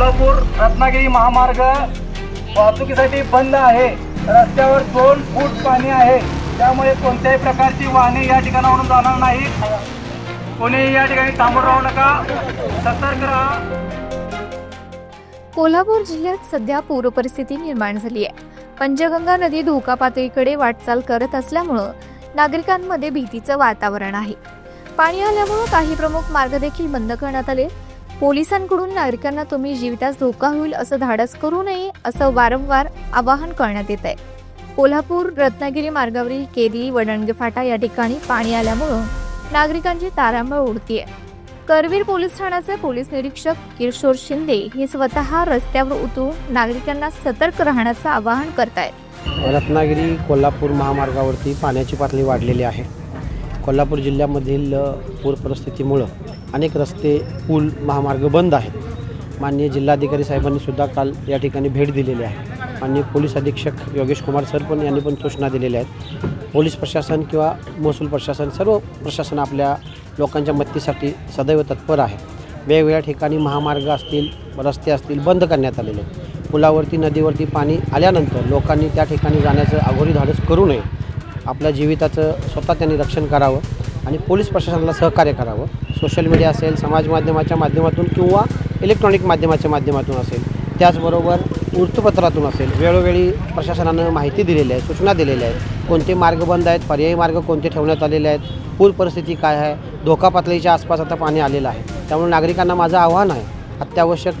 कोल्हापूर रत्नागिरी महामार्ग वाहतुकीसाठी बंद आहे. रस्त्यावर दोन फूट पाणी आहे. त्यामुळे कोणत्याही प्रकारची वाहने या ठिकाणावरून जाणार नाहीत. कोणीही या ठिकाणी थांबून राहू नका. सतर्क राहा. कोल्हापूर जिल्ह्यात सध्या पूरपरिस्थिती निर्माण झाली आहे. पंचगंगा नदी धोका पातळीकडे वाटचाल करत असल्यामुळं नागरिकांमध्ये भीतीचं वातावरण आहे. पाणी आल्यामुळं काही प्रमुख मार्ग देखील बंद करण्यात आले. पोलिसांकडून नागरिकांना तुम्ही जीवितास धोका होईल असं धाडस करू नये असं वारंवार आवाहन करण्यात येत आहे. कोल्हापूर रत्नागिरी मार्गावरील केरी वडणगे फाटा या ठिकाणी पाणी आल्यामुळं नागरिकांची तारांबळ उडतीये. करवीर पोलीस ठाण्याचे पोलीस निरीक्षक किशोर शिंदे हे स्वतः रस्त्यावर उतरून नागरिकांना सतर्क राहण्याचं आवाहन करतायत. रत्नागिरी कोल्हापूर महामार्गावरती पाण्याची पातळी वाढलेली आहे. कोल्हापूर जिल्ह्यामधील पूर परिस्थितीमुळं अनेक रस्ते पूल महामार्ग बंद आहेत. माननीय जिल्हाधिकारी साहेबांनी सुद्धा काल या ठिकाणी भेट दिलेली आहे. माननीय पोलीस अधीक्षक योगेश कुमार सर पण यांनी पण सूचना दिलेल्या आहेत. पोलीस प्रशासन किंवा महसूल प्रशासन सर्व प्रशासन आपल्या लोकांच्या मदतीसाठी सदैव तत्पर आहे. वेगवेगळ्या ठिकाणी महामार्ग असतील रस्ते असतील बंद करण्यात आलेले आहेत. पुलावरती नदीवरती पाणी आल्यानंतर लोकांनी त्या ठिकाणी जाण्याचं अघोरी धाडस करू नये. आपल्या जीविताचं स्वतः त्यांनी रक्षण करावं. आणि पोलीस प्रशासनाला सहकार्य करावं. सोशल मीडिया असेल समाज माध्यमाच्या माध्यमातून किंवा इलेक्ट्रॉनिक माध्यमाच्या माध्यमातून असेल. त्याचबरोबर वृत्तपत्रातून असेल. वेळोवेळी प्रशासनानं माहिती दिलेली आहे सूचना दिलेल्या आहेत. कोणते मार्ग बंद आहेत पर्यायी मार्ग कोणते ठेवण्यात आलेले आहेत पूर परिस्थिती काय आहे धोका पातळीच्या आसपास आता पाणी आलेलं आहे. त्यामुळे नागरिकांना माझं आव्हान आहे अत्यावश्यक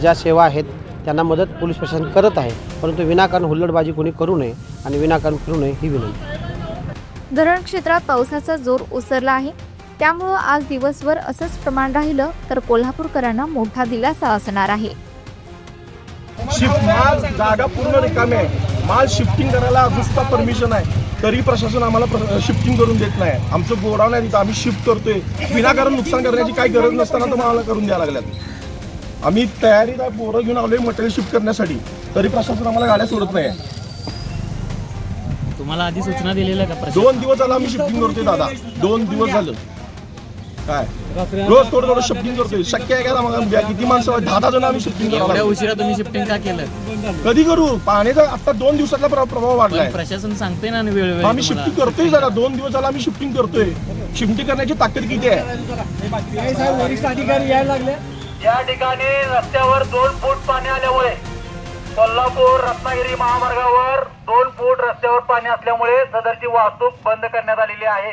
ज्या सेवा आहेत त्यांना मदत पोलीस प्रशासन करत आहे. परंतु विनाकारण हुल्लडबाजी कोणी करू नये आणि विनाकारण करू नये ही विनंती. धरण क्षेत्रात पावसाचा जोर ओसरला आहे. त्यामुळं आज दिवसभर असंच प्रमाण राहिलं तर कोल्हापूरकरांना मोठा दिलासा असणार आहे. शिफ्ट माल जागा पूर्ण रिकामी आहे. माल शिफ्टिंग करायला नुसता परमिशन आहे. तरी प्रशासन आम्हाला शिफ्टिंग करून देत नाही. आमचं गोडाऊन आहे तिथं आम्ही शिफ्ट करतोय. विनाकारण नुकसान करण्याची काही गरज नसताना तर आम्हाला करून द्यायला लागल्यात. आम्ही तयारीत आहे पोरं घेऊन आलोय मटेरियल शिफ्ट करण्यासाठी. तरी प्रशासन आम्हाला गाड्या सोडत नाही. तुम्हाला आधी सूचना दिलेल्या का प्रशासन दोन दिवस झालं आम्ही शिफ्टिंग करतोय दादा. दोन दिवस झालं. काय? रोज थोडं थोडं शिफ्टिंग करतोय शक्य आहे का आम्हाला? किती माणसं आहेत? दहा दहा जण आम्ही शिफ्टिंग एवढ्या करतो उशिरा तुम्ही शिफ्टिंग का केलं? कधी करू? पाण्याचा आता दोन दिवसातला प्र- प्रभाव वाढलाय. पण प्रशासन सांगते ना वेळोवेळी आम्ही तुम्हाला. शिफ्टिंग करतोय जरा. दोन दिवस झाला आम्ही शिफ्टिंग करतोय. शिफ्टिंग करण्याची ताकद किती आहे? या ठिकाणी रस्त्यावर दोन फूट पाणी आल्यामुळे कोल्हापूर रत्नागिरी महामार्गावर दोन फूट रस्त्यावर पाणी असल्यामुळे सदरची वाहतूक बंद करण्यात आलेली आहे.